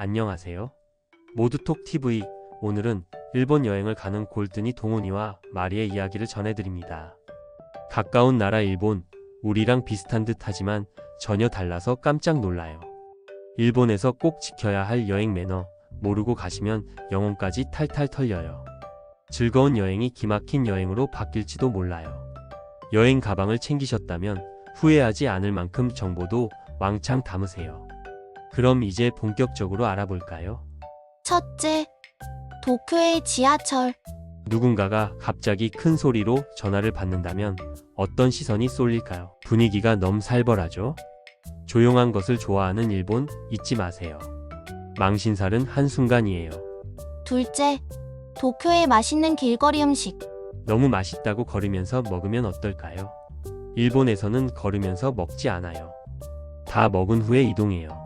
안녕하세요. 모두톡 TV 오늘은 일본 여행을 가는 골든이 동훈이와 마리의 이야기를 전해드립니다. 가까운 나라 일본, 우리랑 비슷한 듯 하지만 전혀 달라서 깜짝 놀라요. 일본에서 꼭 지켜야 할 여행 매너, 모르고 가시면 영혼까지 탈탈 털려요. 즐거운 여행이 기막힌 여행으로 바뀔지도 몰라요. 여행 가방을 챙기셨다면 후회하지 않을 만큼 정보도 왕창 담으세요. 그럼 이제 본격적으로 알아볼까요? 첫째, 도쿄의 지하철. 누군가가 갑자기 큰 소리로 전화를 받는다면 어떤 시선이 쏠릴까요? 분위기가 너무 살벌하죠? 조용한 것을 좋아하는 일본 잊지 마세요. 망신살은 한순간이에요. 둘째, 도쿄의 맛있는 길거리 음식. 너무 맛있다고 걸으면서 먹으면 어떨까요? 일본에서는 걸으면서 먹지 않아요. 다 먹은 후에 이동해요.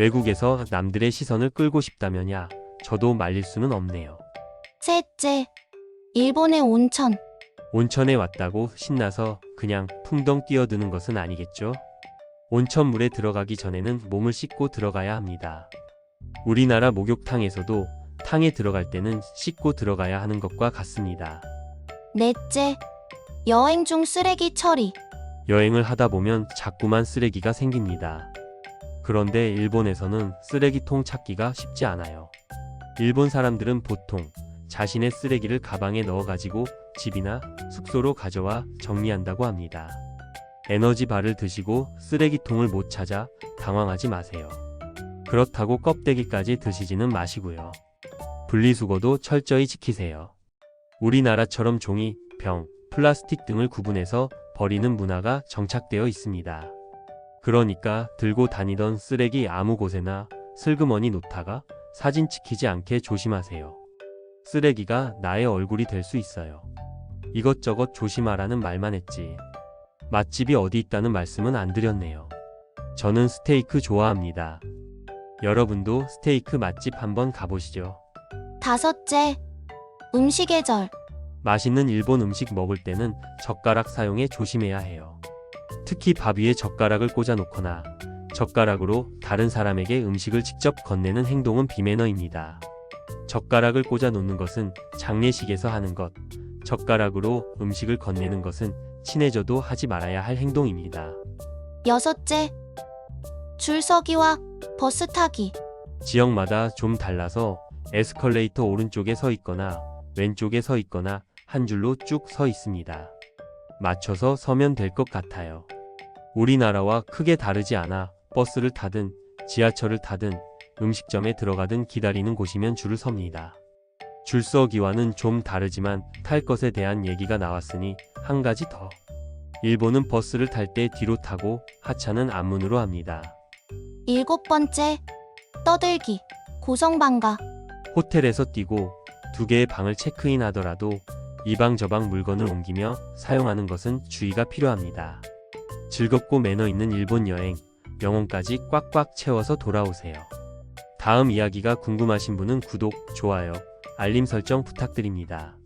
외국에서 남들의 시선을 끌고 싶다면야 저도 말릴 수는 없네요. 셋째, 일본의 온천. 온천에 왔다고 신나서 그냥 풍덩 뛰어드는 것은 아니겠죠? 온천물에 들어가기 전에는 몸을 씻고 들어가야 합니다. 우리나라 목욕탕에서도 탕에 들어갈 때는 씻고 들어가야 하는 것과 같습니다. 넷째, 여행 중 쓰레기 처리. 여행을 하다 보면 자꾸만 쓰레기가 생깁니다. 그런데 일본에서는 쓰레기통 찾기가 쉽지 않아요. 일본 사람들은 보통 자신의 쓰레기를 가방에 넣어가지고 집이나 숙소로 가져와 정리한다고 합니다. 에너지바를 드시고 쓰레기통을 못 찾아 당황하지 마세요. 그렇다고 껍데기까지 드시지는 마시고요. 분리수거도 철저히 지키세요. 우리나라처럼 종이, 병, 플라스틱 등을 구분해서 버리는 문화가 정착되어 있습니다. 그러니까 들고 다니던 쓰레기 아무 곳에나 슬그머니 놓다가 사진 찍히지 않게 조심하세요. 쓰레기가 나의 얼굴이 될 수 있어요. 이것저것 조심하라는 말만 했지. 맛집이 어디 있다는 말씀은 안 드렸네요. 저는 스테이크 좋아합니다. 여러분도 스테이크 맛집 한번 가보시죠. 다섯째, 음식의 절. 맛있는 일본 음식 먹을 때는 젓가락 사용에 조심해야 해요. 특히 밥 위에 젓가락을 꽂아 놓거나 젓가락으로 다른 사람에게 음식을 직접 건네는 행동은 비매너입니다. 젓가락을 꽂아 놓는 것은 장례식에서 하는 것, 젓가락으로 음식을 건네는 것은 친해져도 하지 말아야 할 행동입니다. 여섯째, 줄서기와 버스 타기. 지역마다 좀 달라서 에스컬레이터 오른쪽에 서 있거나 왼쪽에 서 있거나 한 줄로 쭉 서 있습니다. 맞춰서 서면 될 것 같아요. 우리나라와 크게 다르지 않아 버스를 타든 지하철을 타든 음식점에 들어가든 기다리는 곳이면 줄을 섭니다. 줄서기와는 좀 다르지만 탈 것에 대한 얘기가 나왔으니 한 가지 더. 일본은 버스를 탈 때 뒤로 타고 하차는 앞문으로 합니다. 일곱 번째, 떠들기. 고성방가. 호텔에서 뛰고 두 개의 방을 체크인 하더라도 이방저방 물건을 옮기며 사용하는 것은 주의가 필요합니다. 즐겁고 매너 있는 일본 여행, 영혼까지 꽉꽉 채워서 돌아오세요. 다음 이야기가 궁금하신 분은 구독, 좋아요, 알림 설정 부탁드립니다.